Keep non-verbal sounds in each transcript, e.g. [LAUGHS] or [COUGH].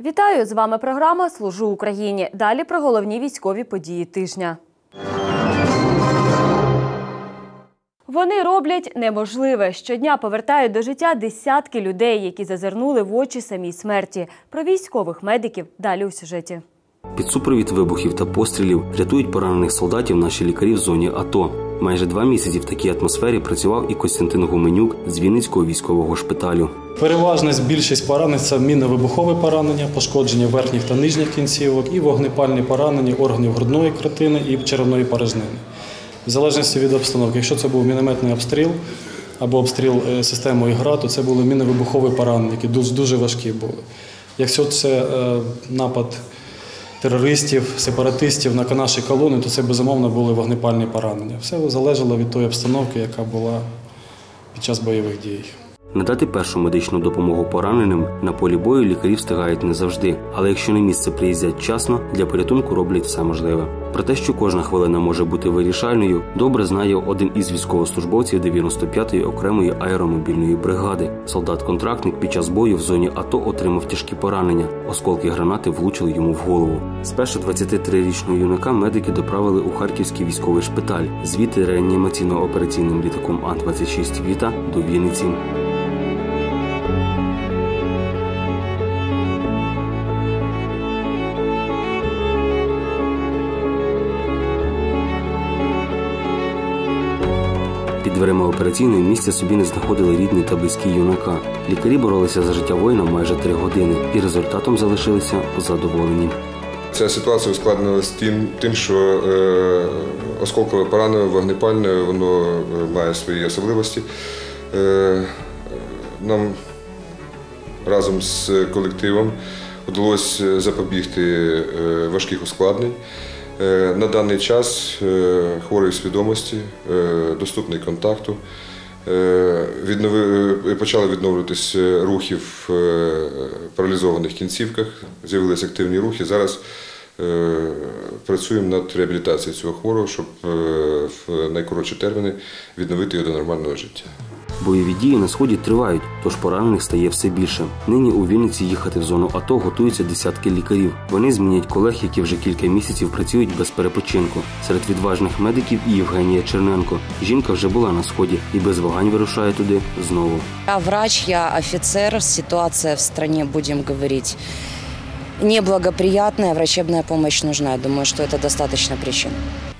Вітаю! З вами програма Служу Україні. Далі про головні військові події тижня. Вони роблять неможливе. Щодня повертають до життя десятки людей, які зазирнули в очі самій смерті. Про військових медиків далі у сюжеті. Під супровід вибухів та пострілів рятують поранених солдатів наші лікарі в зоні АТО. Майже два місяці в такій атмосфері працював і Костянтин Гуменюк з Вінницького військового шпиталю. Переважна більшість поранень це мінно-вибухове поранення, пошкодження верхніх та нижніх кінцівок і вогнепальні поранення органів грудної клітини і черевної порожнини. В залежності від обстановки, якщо це був мінометний обстріл або обстріл е, системою ГРА, то це були мінно-вибухові поранення, які дуже, дуже важкі були. Якщо це е, напад терористів, сепаратистів на наші колони, то це безумовно були вогнепальні поранення. Все залежало від тої обстановки, яка була під час бойових дій. Надати першу медичну допомогу пораненим на полі бою лікарі встигають не завжди, але якщо на місце приїздять вчасно, для порятунку роблять все можливе. Про те, що кожна хвилина може бути вирішальною, добре знає один із військовослужбовців 95-ї окремої аеромобільної бригади. Солдат-контрактник під час бою в зоні АТО отримав тяжкі поранення. Осколки гранати влучили йому в голову. Спершу 23-річного юнака медики доправили у харківський військовий шпиталь, звідти реанімаційно-операційним літаком А-26 Віта до Вінниці. Дверима операційної місця собі не знаходили рідні та близькі юнака. Лікарі боролися за життя воїна майже три години і результатом залишилися задоволені. Ця ситуація ускладнилася тим, тим, що е, осколкове поранення, вогнепальне, воно е, має свої особливості. Е, нам разом з колективом вдалося запобігти е, важких ускладнень. Е, На даний час е, хворий свідомості, е, доступний контакту. Віднови- почали відновлюватись рухи в паралізованих кінцівках, з'явилися активні рухи. Зараз працюємо над реабілітацією цього хворого, щоб в найкоротші терміни відновити його до нормального життя. Бойові дії на сході тривають, тож поранених стає все більше. Нині у Вінниці їхати в зону АТО готуються десятки лікарів. Вони змінять колег, які вже кілька місяців працюють без перепочинку. Серед відважних медиків і Євгенія Черненко. Жінка вже була на сході і без вагань вирушає туди знову. Я врач, я офицер. Ситуация в стране, будем говорить, неблагоприятная. Врачебная помощь нужна. Я думаю, что это достаточно причин.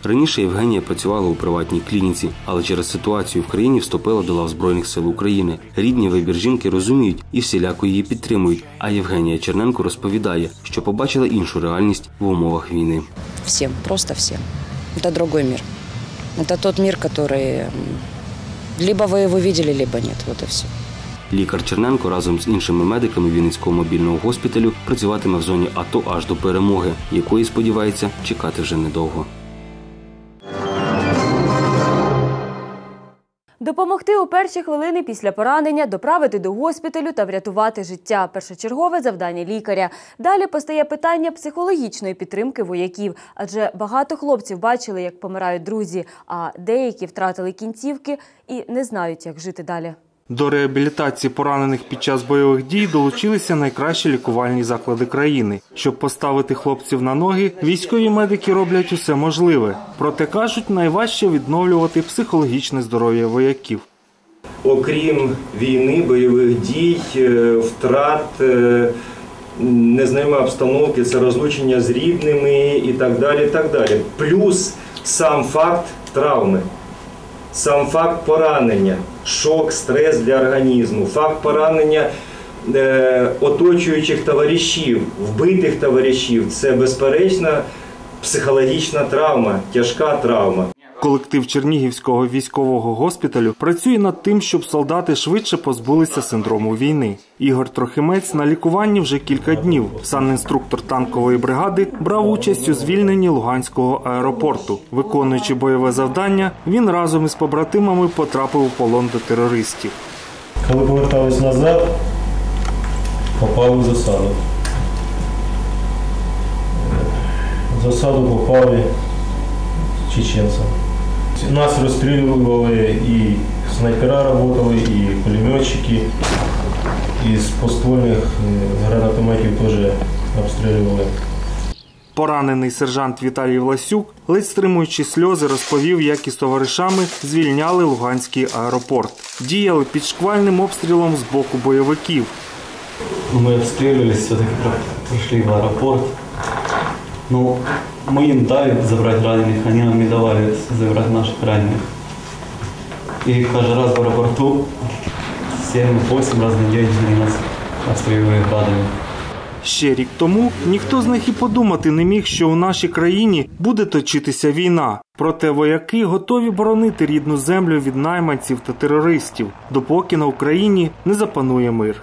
Раніше Євгенія працювала у приватній клініці, але через ситуацію в країні вступила до лав Збройних сил України. Рідні вибір жінки розуміють і всіляко її підтримують. А Євгенія Черненко розповідає, що побачила іншу реальність в умовах війни. Всем, просто всем. Это другой мир. Это тот мир, который м, либо вы его видели, либо нет. Вот и все. Лікар Черненко разом з іншими медиками Вінницького мобільного госпіталю працюватиме в зоні АТО аж до перемоги, якої сподівається чекати вже недовго. Допомогти у перші хвилини після поранення, доправити до госпіталю та врятувати життя першочергове завдання лікаря. Далі постає питання психологічної підтримки вояків, адже багато хлопців бачили, як помирають друзі, а деякі втратили кінцівки і не знають, як жити далі. До реабілітації поранених під час бойових дій долучилися найкращі лікувальні заклади країни. Щоб поставити хлопців на ноги, військові медики роблять усе можливе. Проте кажуть, найважче відновлювати психологічне здоров'я вояків. окрім війни, бойових дій, е, втрат, е, незнайомої обстановки, це розлучення з рідними і так далі. і так далі. Плюс сам факт травми, сам факт поранення, шок, стрес для організму, факт поранення е, оточуючих товаришів, вбитих товаришів. Це безперечна психологічна травма, тяжка травма. Колектив Чернігівського військового госпіталю працює над тим, щоб солдати швидше позбулися синдрому війни. Ігор Трохимець на лікуванні вже кілька днів. Санінструктор танкової бригади брав участь у звільненні Луганського аеропорту. Виконуючи бойове завдання, він разом із побратимами потрапив у полон до терористів. Коли повертались назад, попали в засаду. В засаду попали чеченцям. Нас розстрілювали і снайпера працювали, і пулеметчики, і з поствольних е, гранатометів теж обстрілювали. Поранений сержант Віталій Власюк, ледь стримуючи сльози, розповів, як із товаришами звільняли Луганський аеропорт. Діяли під шквальним обстрілом з боку бойовиків. Мы обстреливались, все-таки пришли в аэропорт. Ну, мы им дали забрать раненых, они нам не давали забрать наших раненых. И каждый раз в аэропорту 7-8 раз на день они нас обстреливали градами. Ще рік тому ніхто з них і подумати не міг, що у нашій країні буде точитися війна. Проте вояки готові боронити рідну землю від найманців та терористів, допоки на Україні не запанує мир.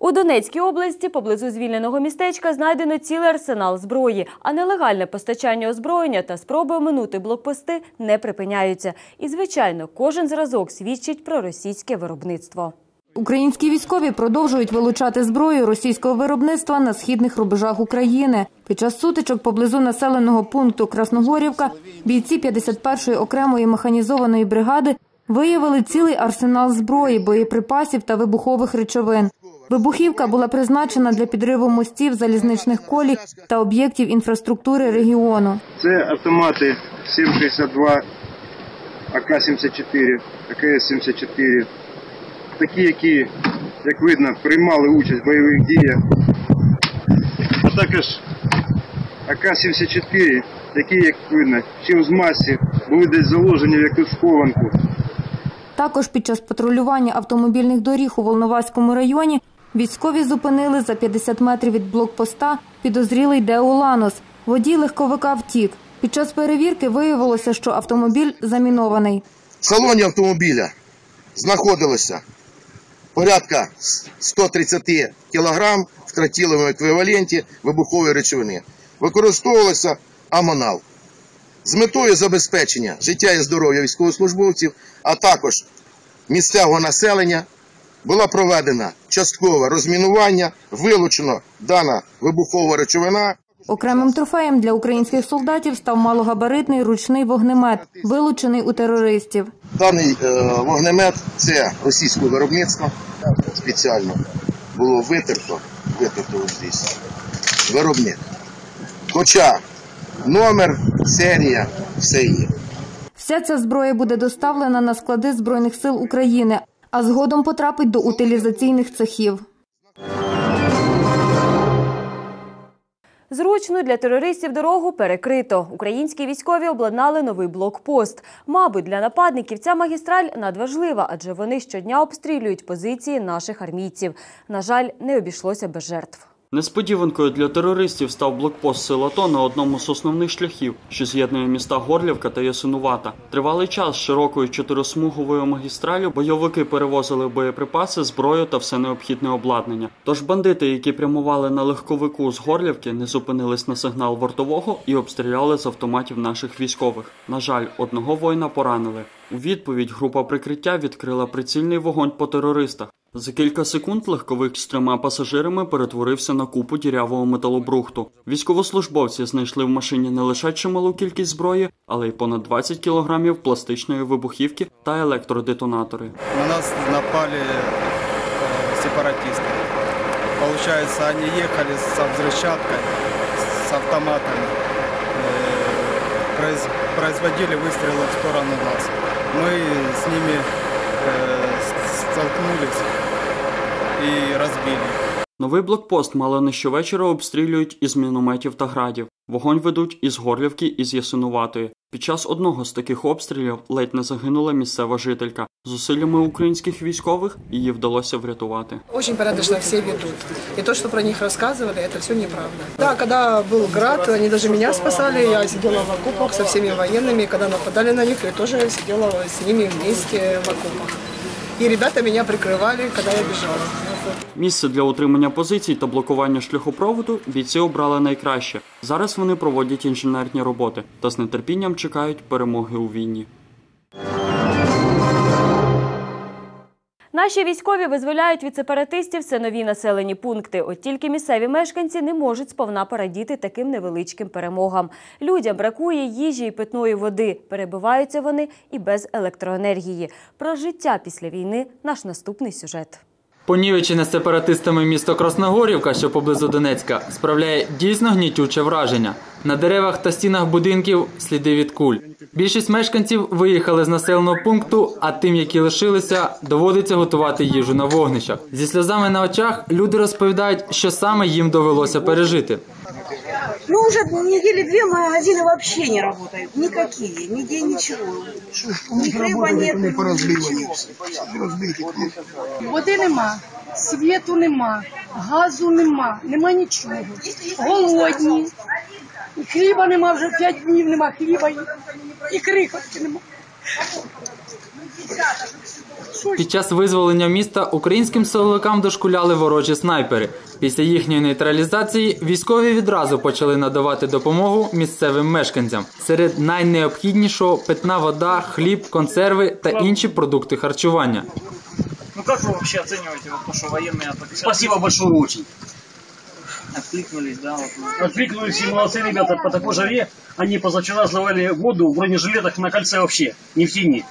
У Донецькій області поблизу звільненого містечка знайдено цілий арсенал зброї, а нелегальне постачання озброєння та спроби оминути блокпости не припиняються. І, звичайно, кожен зразок свідчить про російське виробництво. Українські військові продовжують вилучати зброю російського виробництва на східних рубежах України. Під час сутичок поблизу населеного пункту Красногорівка бійці 51-ї окремої механізованої бригади виявили цілий арсенал зброї, боєприпасів та вибухових речовин. Вибухівка була призначена для підриву мостів, залізничних колій та об'єктів інфраструктури регіону. Це автомати 7,62, АК-74, АКС-74. Такі, які, як видно, приймали участь в бойових діях. А також АК-74, які, як видно, ще з масі були десь заложені в якусь схованку. Також під час патрулювання автомобільних доріг у Волноваському районі військові зупинили за 50 метрів від блокпоста підозрілий Део Ланос. Водій легковика втік. Під час перевірки виявилося, що автомобіль замінований. В салоні автомобіля знаходилося порядка 130 кг в тротиловому еквіваленті вибухової речовини. Використовувався амонал з метою забезпечення життя і здоров'я військовослужбовців, а також місцевого населення була проведена часткове розмінування, вилучено дана вибухова речовина. Окремим трофеєм для українських солдатів став малогабаритний ручний вогнемет, вилучений у терористів. Даний е, вогнемет це російського виробництва. Спеціально було витерто, витерто ось здесь. Виробник. Хоча номер, серія, все є. Вся ця зброя буде доставлена на склади Збройних сил України, а згодом потрапить до утилізаційних цехів. Зручну для терористів дорогу перекрито. Українські військові обладнали новий блокпост. Мабуть, для нападників ця магістраль надважлива, адже вони щодня обстрілюють позиції наших армійців. На жаль, не обійшлося без жертв. Несподіванкою для терористів став блокпост сил на одному з основних шляхів, що з'єднує міста Горлівка та Ясинувата. Тривалий час широкою чотирисмуговою магістралю бойовики перевозили боєприпаси, зброю та все необхідне обладнання. Тож бандити, які прямували на легковику з Горлівки, не зупинились на сигнал вартового і обстріляли з автоматів наших військових. На жаль, одного воїна поранили. У відповідь група прикриття відкрила прицільний вогонь по терористах. За кілька секунд легковик з трьома пасажирами перетворився на купу дірявого металобрухту. Військовослужбовці знайшли в машині не лише чималу кількість зброї, але й понад 20 кілограмів пластичної вибухівки та електродетонатори. На нас напали э, сепаратисты. Получается, они ехали со взрывчаткой, с автоматами, э, произ- производили выстрелы в сторону нас. Мы с ними э, с- столкнулись и разбили. Новий блокпост мало не щовечора обстрілюють із мінометів та градів. Вогонь ведуть із Горлівки і з Ясинуватої. Під час одного з таких обстрілів ледь не загинула місцева жителька. Зусиллями українських військових її вдалося врятувати. Очень порядочно все ведут. И то, что про них рассказывали, это все неправда. Да, когда был град, они даже меня спасали, я сидела в окопах со всеми военными, и когда нападали на них, я тоже сидела с ними вместе в окопах. И ребята меня прикрывали, когда я бежала. Місце для утримання позицій та блокування шляхопроводу бійці обрали найкраще. Зараз вони проводять інженерні роботи та з нетерпінням чекають перемоги у війні. Наші військові визволяють від сепаратистів все нові населені пункти. От тільки місцеві мешканці не можуть сповна порадіти таким невеличким перемогам. Людям бракує їжі і питної води. Перебиваються вони і без електроенергії. Про життя після війни наш наступний сюжет. Понівечене сепаратистами місто Красногорівка, що поблизу Донецька, справляє дійсно гнітюче враження. На деревах та стінах будинків сліди від куль. Більшість мешканців виїхали з населеного пункту, а тим, які лишилися, доводиться готувати їжу на вогнищах. Зі сльозами на очах люди розповідають, що саме їм довелося пережити. Ну, уже недели две магазины вообще не работают. Никакие, нигде ничего. Ни хлеба нет, ничего. Води нема, світу нема, газу нема, нема нічого. Голодні. І хліба нема вже п'ять днів нема хліба і, і крихотки нема. Під час визволення міста українським силовикам дошкуляли ворожі снайпери. Після їхньої нейтралізації військові відразу почали надавати допомогу місцевим мешканцям. Серед найнеобхіднішого питна вода, хліб, консерви та інші продукти харчування. Ну вообще оцениваете вот то, что военные так Спасибо большое очень. Откликнулись, да? Вот. Откликнулись и молодцы ребята по такой жаре. Они позавчера сливали воду в бронежилетах на кольце вообще, не в тени.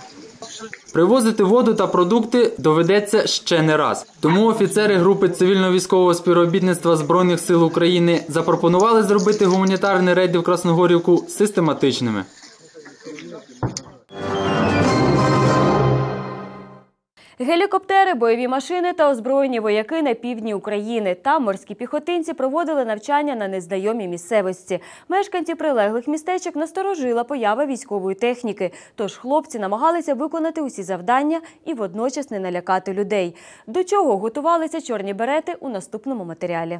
Привозити воду та продукти доведеться ще не раз. Тому офіцери групи цивільно-військового співробітництва збройних сил України запропонували зробити гуманітарні рейди в Красногорівку систематичними. Гелікоптери, бойові машини та озброєні вояки на півдні України. Там морські піхотинці проводили навчання на незнайомій місцевості. Мешканці прилеглих містечок насторожила поява військової техніки. Тож хлопці намагалися виконати усі завдання і водночас не налякати людей. До чого готувалися чорні берети у наступному матеріалі.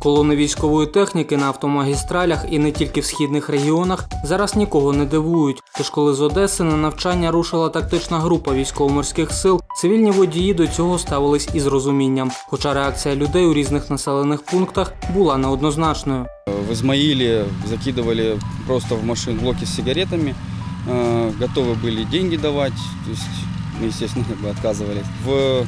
Колони військової техніки на автомагістралях і не тільки в східних регіонах зараз нікого не дивують. Тож, коли з Одеси на навчання рушила тактична група військово-морських сил, цивільні водії до цього ставились із розумінням. Хоча реакція людей у різних населених пунктах була неоднозначною. В Измаиле закидывали просто в машин блоки с сигаретами, э, готовы были деньги давать, то есть мы, естественно, как бы отказывались. [LAUGHS] В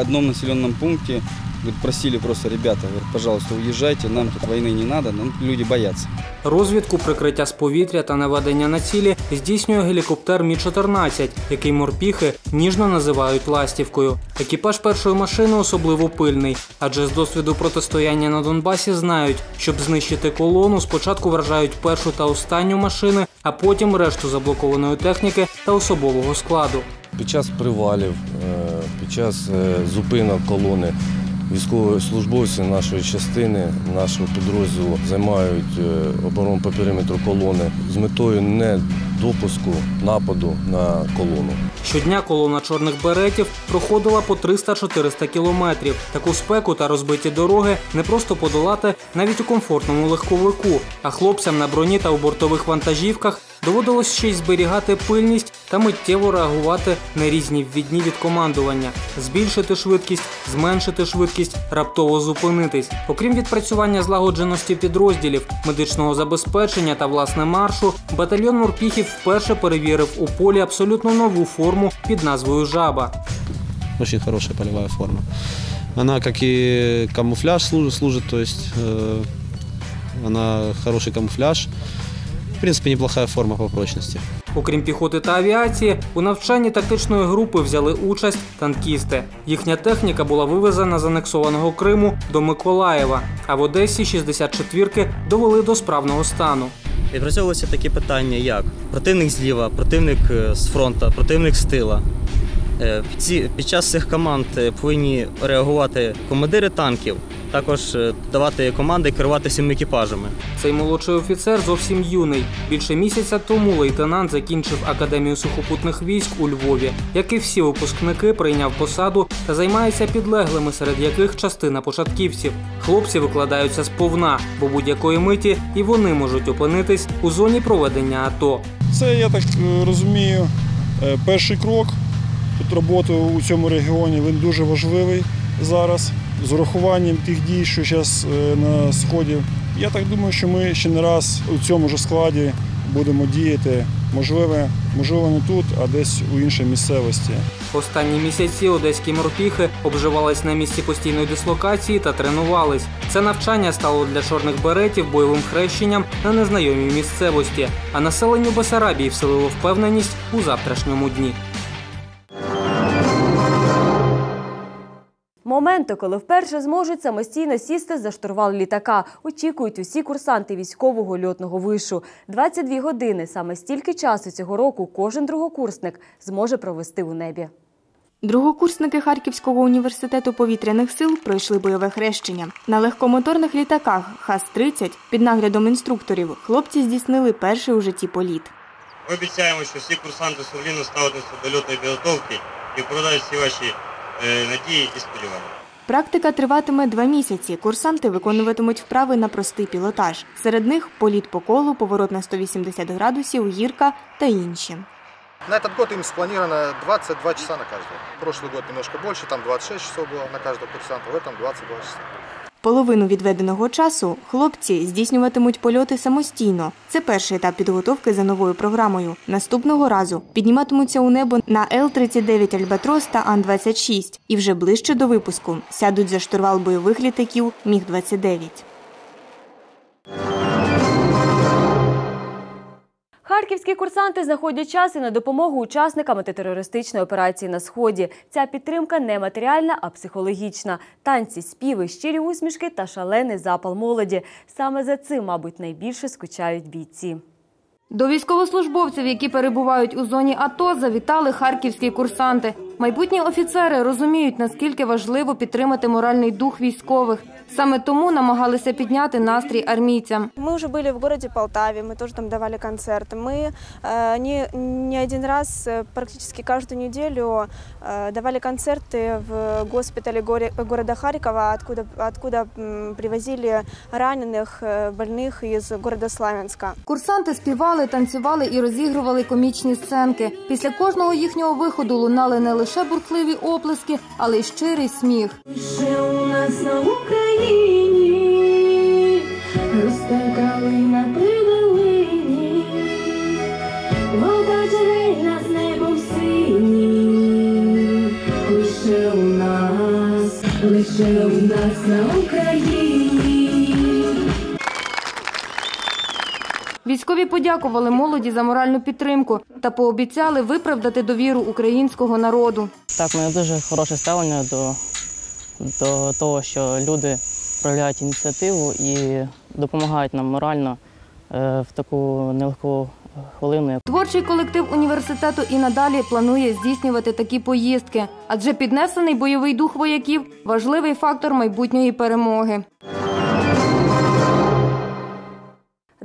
одном населенном пункте говорит, просили просто ребята, говорят, пожалуйста, уезжайте, нам тут войны не надо, нам люди боятся. Розвідку, прикриття з повітря та наведення на цілі здійснює гелікоптер Мі-14, який морпіхи ніжно називають ластівкою. Екіпаж першої машини особливо пильний, адже з досвіду протистояння на Донбасі знають, щоб знищити колону, спочатку вражають першу та останню машини, а потім решту заблокованої техніки та особового складу. Під час привалів, е, під час е, зупинок колони військовослужбовці нашої частини, нашого підрозділу займають е, оборону по периметру колони з метою не допуску нападу на колону. Щодня колона чорних беретів проходила по 300-400 кілометрів. Таку спеку та розбиті дороги не просто подолати навіть у комфортному легковику, а хлопцям на броні та у бортових вантажівках доводилось ще й зберігати пильність та миттєво реагувати на різні ввідні від командування, збільшити швидкість, зменшити швидкість, раптово зупинитись. Окрім відпрацювання злагодженості підрозділів, медичного забезпечення та власне маршу, батальйон морпіхів вперше перевірив у полі абсолютно нову форму під назвою Жаба. Очень хорошая полевая форма. Она, как и камуфляж служит, служит то есть э, хороший камуфляж. В принципе, неплохая форма по прочности. Окрім піхоти та авіації, у навчанні тактичної групи взяли участь танкісти. Їхня техніка була вивезена з анексованого Криму до Миколаєва, а в Одесі 64-ки довели до справного стану. Відпрацьовувалися такі питання, як противник зліва, противник е, з фронту, противник з тила. Е, під час цих команд е, повинні реагувати командири танків, також е, давати команди керувати всіми екіпажами. Цей молодший офіцер зовсім юний. Більше місяця тому лейтенант закінчив академію сухопутних військ у Львові. Як і всі випускники, прийняв посаду та займається підлеглими, серед яких частина початківців. Хлопці викладаються сповна, бо будь-якої миті і вони можуть опинитись у зоні проведення АТО. Це, я так е, розумію, е, перший крок. Тут робота у цьому регіоні він дуже важливий зараз. З урахуванням тих дій, що зараз на сході. Я так думаю, що ми ще не раз у цьому ж складі будемо діяти, можливо, можливо не тут, а десь у іншій місцевості. Останні місяці одеські морпіхи обживались на місці постійної дислокації та тренувались. Це навчання стало для чорних беретів бойовим хрещенням на незнайомій місцевості, а населенню Бесарабії вселило впевненість у завтрашньому дні. Моменту, коли вперше зможуть самостійно сісти за штурвал літака, очікують усі курсанти військового льотного вишу. 22 години. Саме стільки часу цього року кожен другокурсник зможе провести у небі. Другокурсники Харківського університету повітряних сил пройшли бойове хрещення. На легкомоторних літаках ХАС-30 під наглядом інструкторів хлопці здійснили перший у житті політ. Ми обіцяємо, що всі курсанти сумлінно ставитися до льотної підготовки і виправдають всі ваші е, надії і сподівання. Практика триватиме два місяці. Курсанти виконуватимуть вправи на простий пілотаж. Серед них політ по колу, поворот на 180 градусів, гірка та інші. На этот год им спланировано 22 часа на каждого. Прошлый год немножко больше, там 26 часов было на каждого курсанта, в этом 22 часа. Половину відведеного часу хлопці здійснюватимуть польоти самостійно. Це перший етап підготовки за новою програмою. Наступного разу підніматимуться у небо на Л-39 Альбатрос та Ан-26 і вже ближче до випуску сядуть за штурвал бойових літаків Міг-29. Харківські курсанти знаходять час і на допомогу учасникам антитерористичної операції на сході. Ця підтримка не матеріальна, а психологічна. Танці, співи, щирі усмішки та шалений запал молоді. Саме за цим, мабуть, найбільше скучають бійці. До військовослужбовців, які перебувають у зоні АТО, завітали харківські курсанти. Майбутні офіцери розуміють, наскільки важливо підтримати моральний дух військових. Саме тому намагалися підняти настрій армійцям. Мы уже были в городе Полтаве, мы тоже там давали концерты. Мы э, не, не один раз, э, практически каждую неделю э, давали концерты в госпитале горе- города Харькова, откуда, откуда м, привозили раненых, э, больных из города Славянска. Курсанти співали, танцювали і розігрували комічні сценки. Після кожного їхнього виходу лунали не лише бурхливі оплески, але й щирий сміх. Ще у нас на Україні росте калина при долині, вода джерельна з небом синім. Лише у нас, лише у нас на Україні. Військові подякували молоді за моральну підтримку та пообіцяли виправдати довіру українського народу. Так, у мене дуже хороше ставлення до, до того, що люди проявляють ініціативу і допомагають нам морально е, в таку нелегку хвилину. Творчий колектив університету і надалі планує здійснювати такі поїздки, адже піднесений бойовий дух вояків важливий фактор майбутньої перемоги.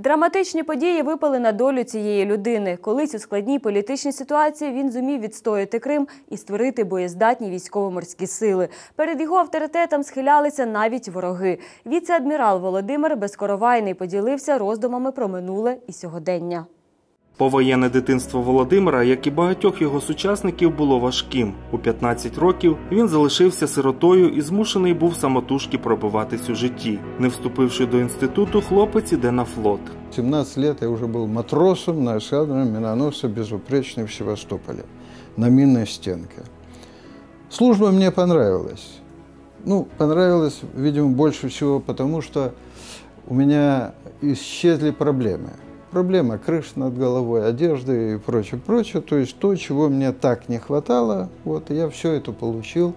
Драматичні події випали на долю цієї людини. Колись у складній політичній ситуації він зумів відстояти Крим і створити боєздатні військово-морські сили. Перед його авторитетом схилялися навіть вороги. Віце-адмірал Володимир Безкоровайний поділився роздумами про минуле і сьогодення. Повоєнне дитинство Володимира, як і багатьох його сучасників, було важким. У 15 років він залишився сиротою і змушений був самотужки пробиватись у житті. Не вступивши до інституту, хлопець іде на флот. 17 лет я уже был матросом на эскадроне миноносца «Безупречный» в Севастополе на минной стенке. Служба мне понравилась. Ну, понравилась, видимо, больше всего потому, что у меня исчезли проблемы. Проблема крыш над головой, одежды и прочее, прочее. То есть то, чего мне так не хватало, вот я все это получил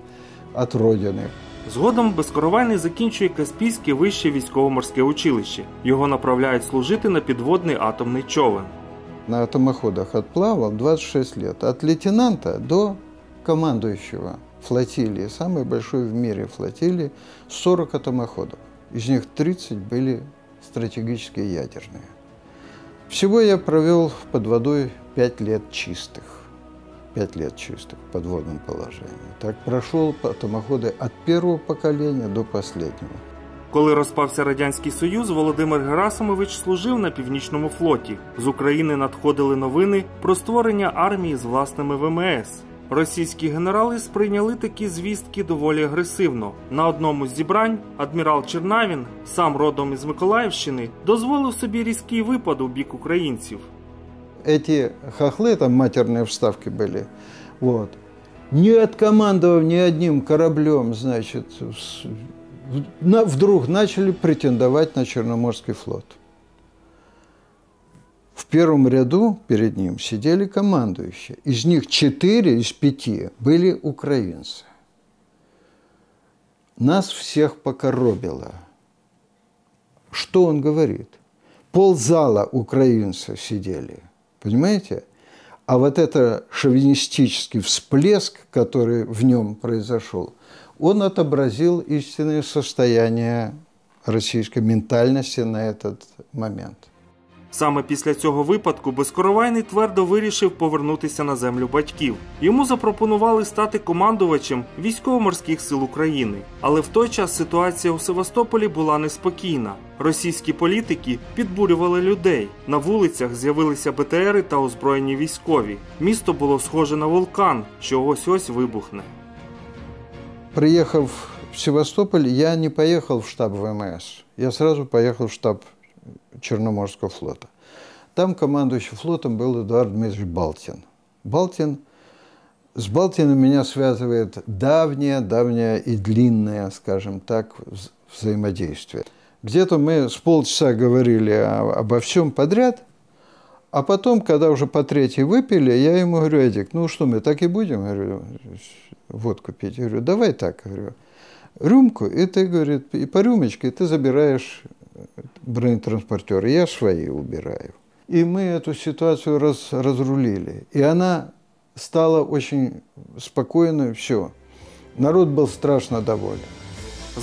от Родины. Згодом Безкоровайний закінчує Каспійське вище військово-морське училище. Його направляють служити на підводний атомний човен. На атомоходах отплавал 26 лет. От лейтенанта до командующего флотилии, самой большой в мире флотилии, 40 атомоходов. Из них 30 были стратегические ядерные. Всего я провел под водой 5 лет чистых. 5 лет чистых в подводном положении. Так прошел атомоходы от первого поколения до последнего. Коли розпався радянський союз, Володимир Герасимович служив на північному флоті. З України надходили новини про створення армії з власними ВМС. Російські генерали сприйняли такі звістки доволі агресивно. На одному з зібрань адмірал Чернавін, сам родом із Миколаївщини, дозволив собі різкий випад у бік українців. эти хохлы, там матерные вставки были, вот, не откомандовав ни одним кораблем, значит, с- в- на- вдруг начали претендовать на Черноморский флот. В первом ряду перед ним сидели командующие. Из них четыре из пяти были украинцы. Нас всех покоробило. Что он говорит? Ползала украинцы сидели. Понимаете? А вот это шовинистический всплеск, который в нем произошел, он отобразил истинное состояние российской ментальности на этот момент. Саме після цього випадку Безкоровайний твердо вирішив повернутися на землю батьків. Йому запропонували стати командувачем військово-морських сил України. Але в той час ситуація у Севастополі була неспокійна. Російські політики підбурювали людей. На вулицях з'явилися БТРи та озброєні військові. Місто було схоже на вулкан, що ось ось вибухне. Приехав в Севастополь, я не поехал в штаб ВМС. Я сразу поехал в штаб Черноморского флота. Там командующий флотом был Эдуард Дмитриевич Балтин. Балтин, с Балтином меня связывает давнее, давнее и длинное, скажем так, вз- взаимодействие. Где-то мы с полчаса говорили обо всем подряд, а потом, когда уже по третьей выпили, я ему говорю, Эдик, ну что, мы так и будем, говорю, водку пить? Я говорю, давай так, говорю, рюмку, и ты, говорит, и по рюмочке ты забираешь бронетранспортер, я свои убираю. И мы эту ситуацию раз, разрулили. И она стала очень спокойной, все. Народ был страшно доволен.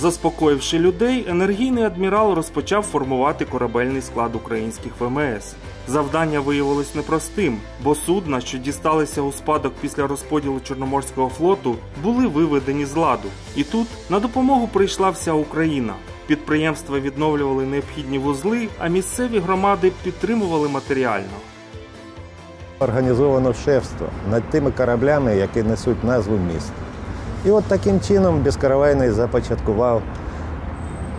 Заспокоївши людей, енергійний адмірал розпочав формувати корабельний склад українських ВМС. Завдання виявилось непростим, бо судна, що дісталися у спадок після розподілу Чорноморського флоту, були виведені з ладу. І тут на допомогу прийшла вся Україна. Підприємства відновлювали необхідні вузли, а місцеві громади підтримували матеріально. Організовано шефство над тими кораблями, які несуть назву міст. І от таким чином Безкаравайний започаткував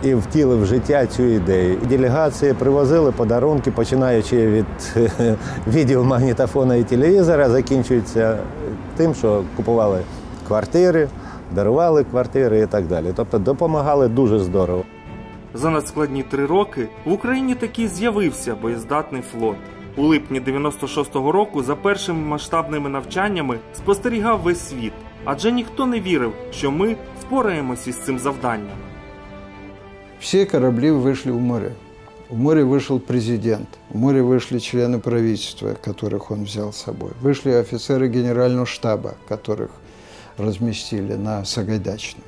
і втілив в життя цю ідею. Делегації привозили подарунки, починаючи від [LAUGHS] відеомагнітофона і телевізора, закінчується тим, що купували квартири, дарували квартири і так далі. Тобто допомагали дуже здорово. За надскладні три роки в Україні таки з'явився боєздатний флот. У липні 96-го року за першими масштабними навчаннями спостерігав весь світ, адже ніхто не вірив, що ми впораємося із цим завданням. Все корабли вышли в море. В море вышел президент, в море вышли члены правительства, которых он взял с собой. Вышли офицеры генерального штаба, которых разместили на Сагайдачном.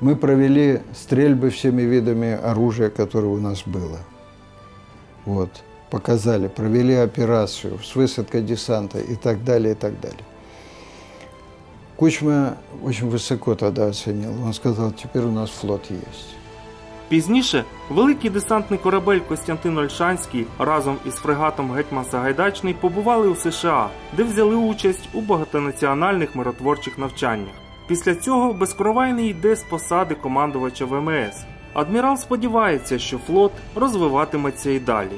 Мы провели стрельбы всеми видами оружия, которое у нас было. Вот. Показали, провели операцию с высадкой десанта и так далее, и так далее. Кучма очень высоко тогда оценил. Он сказал, теперь у нас флот есть. Пізніше великий десантний корабель Костянтин Ольшанський разом із фрегатом Гетьман Сагайдачний побували у США, де взяли участь у багатонаціональних миротворчих навчаннях. Після цього безкровайний йде з посади командувача ВМС. Адмірал сподівається, що флот розвиватиметься і далі.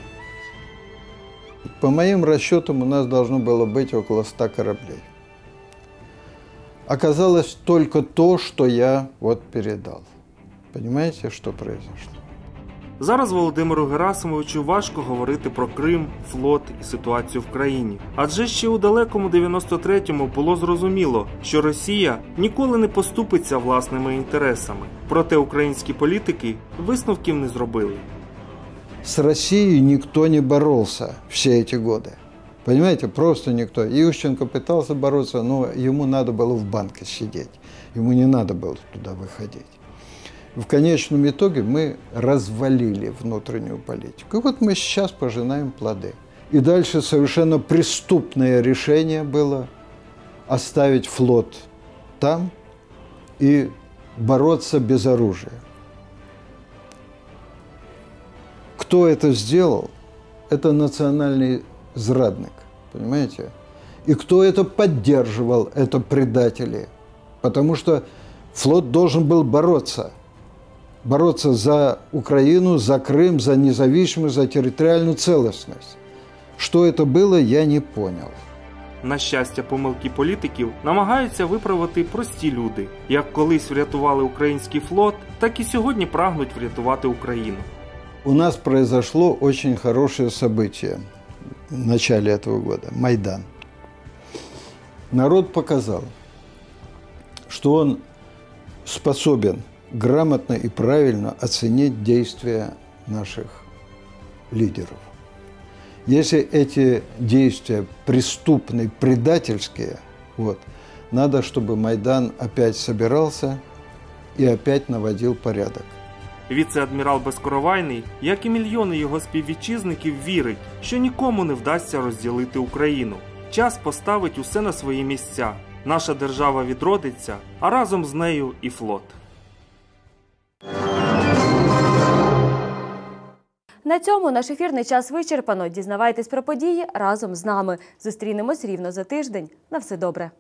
По моим расчетам, у нас должно было быть около 100 кораблей. Оказалось только то, что я вот передал. Понимаете, что произошло? Зараз Володимиру Герасимовичу важко говорити про Крим, флот і ситуацію в країні. Адже ще у далекому 93-му було зрозуміло, що Росія ніколи не поступиться власними інтересами. Проте українські політики висновків не зробили. С Россией никто не боролся все эти годы. Понимаете, просто никто. Ющенко пытался бороться, но ему надо было в банке сидеть. Ему не надо было туда выходить. В конечном итоге мы развалили внутреннюю политику. И вот мы сейчас пожинаем плоды. И дальше совершенно преступное решение было оставить флот там и бороться без оружия. Кто это сделал? Это национальный зрадник, понимаете? И кто это поддерживал? Это предатели. Потому что флот должен был бороться. Бороться за Украину, за Крым, за независимость, за территориальную целостность. Что это было, я не понял. На щастя, помилки політиків намагаються виправити прості люди. Як колись врятували український флот, так і сьогодні прагнуть врятувати Україну. У нас произошло очень хорошее событие в начале этого года – Майдан. Народ показал, что он способен грамотно и правильно оценить действия наших лидеров. Если эти действия преступные, предательские, вот, надо, чтобы Майдан опять собирался и опять наводил порядок. Віце-адмірал Безкоровайний, як і мільйони його співвітчизників, вірить, що нікому не вдасться розділити Україну. Час поставить усе на свої місця. Наша держава відродиться, а разом з нею і флот. На цьому наш ефірний час вичерпано. Дізнавайтесь про події разом з нами. Зустрінемось рівно за тиждень. На все добре.